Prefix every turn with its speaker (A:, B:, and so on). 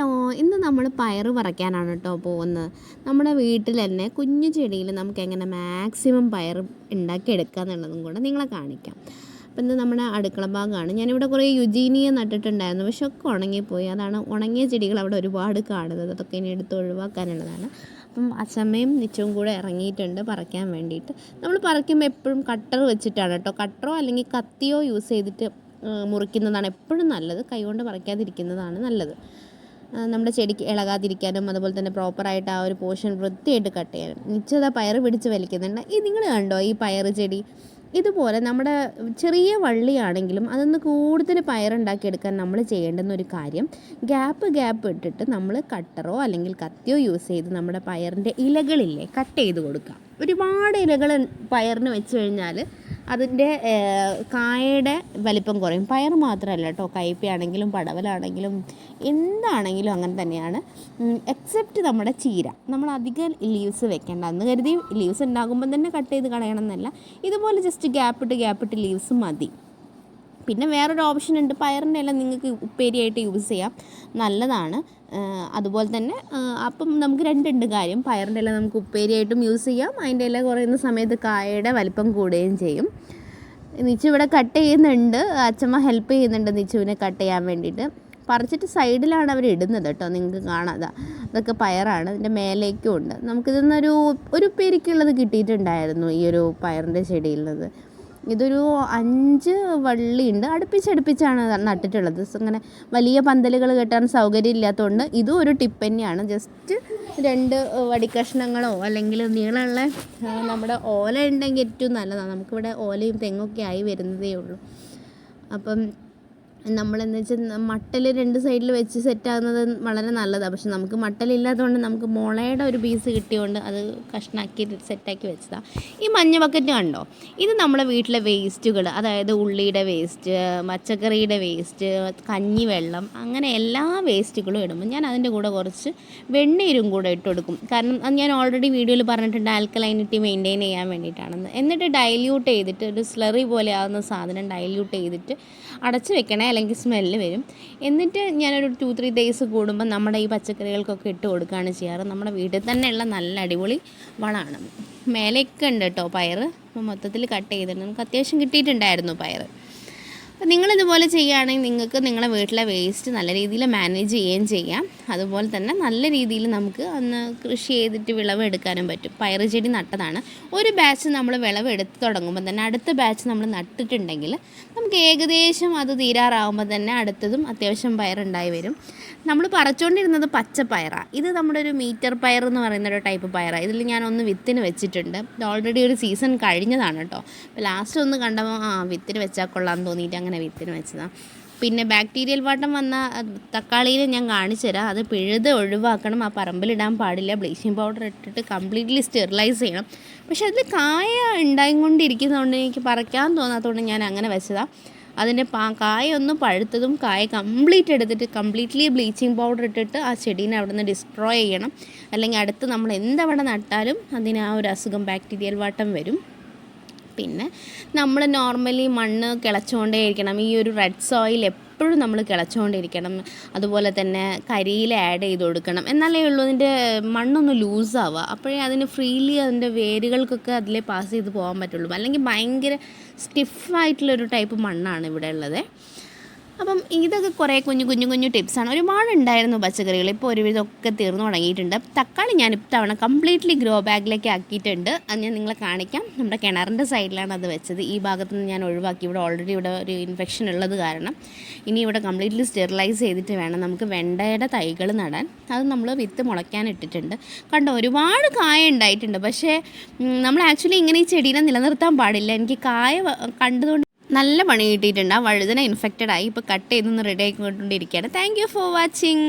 A: Hello ഇന്ന് നമ്മൾ പയർ പറിക്കാനാണ് കേട്ടോ പോകുന്നത് നമ്മുടെ വീട്ടിൽ തന്നെ കുഞ്ഞു ചെടിയിൽ നമുക്ക് എങ്ങനെ മാക്സിമം പയർ ഉണ്ടാക്കിയെടുക്കുക എന്നുള്ളതും കൂടെ നിങ്ങളെ കാണിക്കാം. അപ്പം ഇന്ന് നമ്മുടെ അടുക്കള ഭാഗമാണ്. ഞാനിവിടെ കുറേ യുജീനിയ നട്ടിട്ടുണ്ടായിരുന്നു. പക്ഷെ ഒക്കെ ഉണങ്ങിപ്പോയി. അതാണ് ഉണങ്ങിയ ചെടികൾ അവിടെ ഒരുപാട് കാണുന്നത്. അതൊക്കെ ഇനി എടുത്ത് ഒഴിവാക്കാനുള്ളതാണ്. അപ്പം അച്ചമ്മയും നിച്ചവും കൂടെ ഇറങ്ങിയിട്ടുണ്ട് പറിക്കാൻ വേണ്ടിയിട്ട്. നമ്മൾ പറിക്കുമ്പോൾ എപ്പോഴും കട്ടർ വെച്ചിട്ടാണ് കേട്ടോ കട്ടറോ അല്ലെങ്കിൽ കത്തിയോ യൂസ് ചെയ്തിട്ട് മുറിക്കുന്നതാണ് എപ്പോഴും നല്ലത്. കൈകൊണ്ട് പറിക്കാതിരിക്കുന്നതാണ് നല്ലത്. നമ്മുടെ ചെടിക്ക് ഇളകാതിരിക്കാനും അതുപോലെ തന്നെ പ്രോപ്പറായിട്ട് ആ ഒരു പോർഷൻ വൃത്തിയായിട്ട് കട്ട് ചെയ്യാനും. നിശ്ചിത പയർ പിടിച്ച് വലിക്കുന്നുണ്ട്. ഈ നിങ്ങൾ കണ്ടോ ഈ പയർ ചെടി? ഇതുപോലെ നമ്മുടെ ചെറിയ വള്ളിയാണെങ്കിലും അതൊന്ന് കൂടുതൽ പയറുണ്ടാക്കിയെടുക്കാൻ നമ്മൾ ചെയ്യേണ്ടുന്ന ഒരു കാര്യം ഗ്യാപ്പ് ഗ്യാപ്പ് ഇട്ടിട്ട് നമ്മൾ കട്ടറോ അല്ലെങ്കിൽ കത്തിയോ യൂസ് ചെയ്ത് നമ്മുടെ പയറിന്റെ ഇലകളില്ലേ കട്ട് ചെയ്ത് കൊടുക്കുക. ഒരുപാട് ഇലകൾ പയറിന് വെച്ച് കഴിഞ്ഞാൽ അതിന്റെ കായയുടെ വലിപ്പം കുറയും. പയർ മാത്രമല്ല കേട്ടോ. കയ്പയാണെങ്കിലും പടവലാണെങ്കിലും എന്താണെങ്കിലും അങ്ങനെ തന്നെയാണ്. എക്സെപ്റ്റ് നമ്മുടെ ചീര. നമ്മൾ അധികം ലീവ്സ് വെക്കേണ്ട. എന്ന് കരുതി ലീവ്സ് ഉണ്ടാകുമ്പം തന്നെ കട്ട് ചെയ്ത് കളയണം എന്നല്ല. ഇതുപോലെ ജസ്റ്റ് ഗ്യാപ്പിട്ട് ഗ്യാപ്പിട്ട് ലീവ്സ് മതി. പിന്നെ വേറൊരു ഓപ്ഷൻ ഉണ്ട്. പയറിന്റെ എല്ലാം നിങ്ങൾക്ക് ഉപ്പേരിയായിട്ട് യൂസ് ചെയ്യാം. നല്ലതാണ്. അതുപോലെ തന്നെ അപ്പം നമുക്ക് രണ്ടുണ്ട് കാര്യം. പയറിന്റെ ഇല നമുക്ക് ഉപ്പേരിയായിട്ടും യൂസ് ചെയ്യാം. അതിന്റെ ഇല കുറയുന്ന സമയത്ത് കായയുടെ വലിപ്പം കൂടുകയും ചെയ്യും. നിച്ചു ഇവിടെ കട്ട് ചെയ്യുന്നുണ്ട്. അച്ഛമ്മ ഹെൽപ്പ് ചെയ്യുന്നുണ്ട് നിച്ചുവിനെ കട്ട് ചെയ്യാൻ വേണ്ടിയിട്ട്. പറിച്ചിട്ട് സൈഡിലാണ് അവർ ഇടുന്നത് കേട്ടോ. നിങ്ങൾക്ക് കാണാതെ. അതൊക്കെ പയറാണ്. അതിന്റെ മേലേക്കും ഉണ്ട്. നമുക്കിതൊന്നൊരു ഒരു ഉപ്പേരിക്കുള്ളത് കിട്ടിയിട്ടുണ്ടായിരുന്നു ഈ ഒരു പയറിന്റെ ചെടിയിൽ നിന്ന് ഇതൊരു അഞ്ച് വള്ളിയുണ്ട്. അടുപ്പിച്ചടുപ്പിച്ചാണ് നട്ടിട്ടുള്ളത്. അങ്ങനെ വലിയ പന്തലുകൾ കെട്ടാൻ സൗകര്യം ഇല്ലാത്തതുകൊണ്ട് ഇതും ഒരു ടിപ്പ് തന്നെയാണ്. ജസ്റ്റ് രണ്ട് വടിക്കഷ്ണങ്ങളോ അല്ലെങ്കിൽ നീളമുള്ള നമ്മുടെ ഓല ഉണ്ടെങ്കിൽ ഏറ്റവും നല്ലതാണ്. നമുക്കിവിടെ ഓലയും തെങ്ങൊക്കെ ആയി വരുന്നതേ ഉള്ളൂ. അപ്പം നമ്മളെന്ന് വെച്ചാൽ മട്ടൽ രണ്ട് സൈഡിൽ വെച്ച് സെറ്റാകുന്നത് വളരെ നല്ലതാണ് പക്ഷെ നമുക്ക് മട്ടലില്ലാത്തതുകൊണ്ട് നമുക്ക് മുളയുടെ ഒരു പീസ് കിട്ടിയതുകൊണ്ട് അത് കഷ്ണാക്കി സെറ്റാക്കി വെച്ചതാണ് ഈ മഞ്ഞ ബക്കറ്റ് കണ്ടോ? ഇത് നമ്മുടെ വീട്ടിലെ വേസ്റ്റുകൾ അതായത് ഉള്ളിയുടെ വേസ്റ്റ് പച്ചക്കറിയുടെ വേസ്റ്റ് കഞ്ഞി വെള്ളം അങ്ങനെ എല്ലാ വേസ്റ്റുകളും ഇടുമ്പോൾ ഞാൻ അതിന്റെ കൂടെ കുറച്ച് വെണ്ണീരും കൂടെ ഇട്ട് കൊടുക്കും. കാരണം അത് ഞാൻ ഓൾറെഡി വീഡിയോയിൽ പറഞ്ഞിട്ടുണ്ട് ആൽക്കലൈനിറ്റി മെയിന്റെയിൻ ചെയ്യാൻ വേണ്ടിയിട്ടാണെന്ന്. എന്നിട്ട് ഡൈല്യൂട്ട് ചെയ്തിട്ട് ഒരു സ്ലറി പോലെ ആകുന്ന സാധനം ഡൈല്യൂട്ട് ചെയ്തിട്ട് അടച്ചു വെക്കണേ. അല്ലെങ്കിൽ സ്മെല്ല് വരും. എന്നിട്ട് ഞാനൊരു ടു ത്രീ ഡേയ്സ് കൂടുമ്പോൾ നമ്മുടെ ഈ പച്ചക്കറികൾക്കൊക്കെ ഇട്ട് കൊടുക്കുകയാണ് ചെയ്യാറ്. നമ്മുടെ വീട്ടിൽ തന്നെയുള്ള നല്ല അടിപൊളി വളമാണ്. മേലെയൊക്കെ ഉണ്ട് കേട്ടോ പയർ മൊത്തത്തിൽ കട്ട് ചെയ്തിട്ടുണ്ട്. നമുക്ക് അത്യാവശ്യം കിട്ടിയിട്ടുണ്ടായിരുന്നു പയർ അപ്പോൾ നിങ്ങളിതുപോലെ ചെയ്യുകയാണെങ്കിൽ നിങ്ങൾക്ക് നിങ്ങളുടെ വീട്ടിലെ വേസ്റ്റ് നല്ല രീതിയിൽ മാനേജ് ചെയ്യുകയും ചെയ്യാം. അതുപോലെ തന്നെ നല്ല രീതിയിൽ നമുക്ക് അന്ന് കൃഷി ചെയ്തിട്ട് വിളവ് എടുക്കാനും പറ്റും. പയറ് ചെടി നട്ടതാണ്. ഒരു ബാച്ച് നമ്മൾ വിളവ് എടുത്ത് തുടങ്ങുമ്പോൾ തന്നെ അടുത്ത ബാച്ച് നമ്മൾ നട്ടിട്ടുണ്ടെങ്കിൽ നമുക്ക് ഏകദേശം അത് തീരാറാവുമ്പോൾ തന്നെ അടുത്തതും അത്യാവശ്യം പയറുണ്ടായി വരും. നമ്മൾ പറിച്ചുകൊണ്ടിരുന്നത് പച്ചപ്പയറാണ് ഇത് നമ്മുടെ ഒരു മീറ്റർ പയർ എന്ന് പറയുന്ന ഒരു ടൈപ്പ് പയറാണ് ഇതിൽ ഞാൻ ഒന്ന് വിത്തിന് വെച്ചിട്ടുണ്ട്. ഓൾറെഡി ഒരു സീസൺ കഴിഞ്ഞതാണ് കേട്ടോ ലാസ്റ്റ് ഒന്ന് കണ്ടപ്പോൾ ആ വിത്തിന് വെച്ചാൽ കൊള്ളാമെന്ന് തോന്നിയിട്ട് അങ്ങനെ വിത്തിന് വെച്ചതാണ് പിന്നെ ബാക്ടീരിയൽ വാട്ടം വന്ന തക്കാളിയിൽ ഞാൻ കാണിച്ചു തരാം. അത് പിഴുത് ഒഴിവാക്കണം. ആ പറമ്പിലിടാൻ പാടില്ല. ബ്ലീച്ചിങ് പൗഡർ ഇട്ടിട്ട് കംപ്ലീറ്റ്ലി സ്റ്റെറിലൈസ് ചെയ്യണം. പക്ഷെ അതിൽ കായ ഉണ്ടായിക്കൊണ്ടിരിക്കുന്നതുകൊണ്ട് എനിക്ക് പറിക്കാൻ തോന്നാത്തതുകൊണ്ട് ഞാൻ അങ്ങനെ വെച്ചതാണ് അതിന്റെ പാ കായ ഒന്ന് പഴുത്തതും കായ കംപ്ലീറ്റ് എടുത്തിട്ട് കംപ്ലീറ്റ്ലി ബ്ലീച്ചിങ് പൗഡർ ഇട്ടിട്ട് ആ ചെടീനെ അവിടെ നിന്ന് ഡിസ്ട്രോയ് ചെയ്യണം. അല്ലെങ്കിൽ അടുത്ത് നമ്മൾ എന്തവിടെ നട്ടാലും അതിന് ആ ഒരു അസുഖം ബാക്ടീരിയൽ വാട്ടം വരും. പിന്നെ നമ്മൾ നോർമലി മണ്ണ് കിളച്ചുകൊണ്ടേ ഇരിക്കണം ഈ ഒരു റെഡ് സോയിൽ എപ്പോഴും നമ്മൾ കിളച്ചുകൊണ്ടിരിക്കണം അതുപോലെ തന്നെ കരിയിൽ ആഡ് ചെയ്ത് കൊടുക്കണം. എന്നാലേ ഉള്ളൂ അതിന്റെ മണ്ണൊന്ന് ലൂസാവുക അപ്പോഴേ അതിന് ഫ്രീലി അതിന്റെ വേരുകൾക്കൊക്കെ അതിലേ പാസ് ചെയ്ത് പോകാൻ പറ്റുള്ളൂ. അല്ലെങ്കിൽ ഭയങ്കര സ്റ്റിഫായിട്ടുള്ളൊരു ടൈപ്പ് മണ്ണാണ് ഇവിടെ ഉള്ളത്. അപ്പം ഇതൊക്കെ കുറേ കുഞ്ഞു കുഞ്ഞു കുഞ്ഞു ടിപ്സാണ് ഒരുപാട് ഉണ്ടായിരുന്നു പച്ചക്കറികൾ. ഇപ്പോൾ ഒരുവിധമൊക്കെ തീർന്നു തുടങ്ങിയിട്ടുണ്ട്. തക്കാളി ഞാൻ ഇത്തവണ കംപ്ലീറ്റ്ലി ഗ്രോ ബാഗിലേക്ക് ആക്കിയിട്ടുണ്ട്. അത് ഞാൻ നിങ്ങളെ കാണിക്കാം. നമ്മുടെ കിണറിന്റെ സൈഡിലാണ് അത് വെച്ചത്. ഈ ഭാഗത്ത് നിന്ന് ഞാൻ ഒഴിവാക്കി. ഇവിടെ ഓൾറെഡി ഇവിടെ ഒരു ഇൻഫെക്ഷൻ ഉള്ളത് കാരണം ഇനി ഇവിടെ കംപ്ലീറ്റ്ലി സ്റ്റെറിലൈസ് ചെയ്തിട്ട് വേണം നമുക്ക് വെണ്ടയുടെ തൈകൾ നടാൻ. അത് നമ്മൾ വിത്ത് മുളയ്ക്കാൻ ഇട്ടിട്ടുണ്ട്. കണ്ടോ ഒരുപാട് കായ ഉണ്ടായിട്ടുണ്ട്. പക്ഷേ നമ്മൾ ആക്ച്വലി ഇങ്ങനെ ഈ ചെടീനെ നിലനിർത്താൻ പാടില്ല. എനിക്ക് കായ കണ്ടതുകൊണ്ട് നല്ല പണി കിട്ടിയിട്ടുണ്ട്. ആ വഴുതന ഇൻഫെക്റ്റഡ് ആയി. ഇപ്പോൾ കട്ട് ചെയ്തൊന്ന് റെഡി ആയിക്കൊണ്ടിരിക്കുകയാണ് താങ്ക് യു ഫോർ വാച്ചിങ്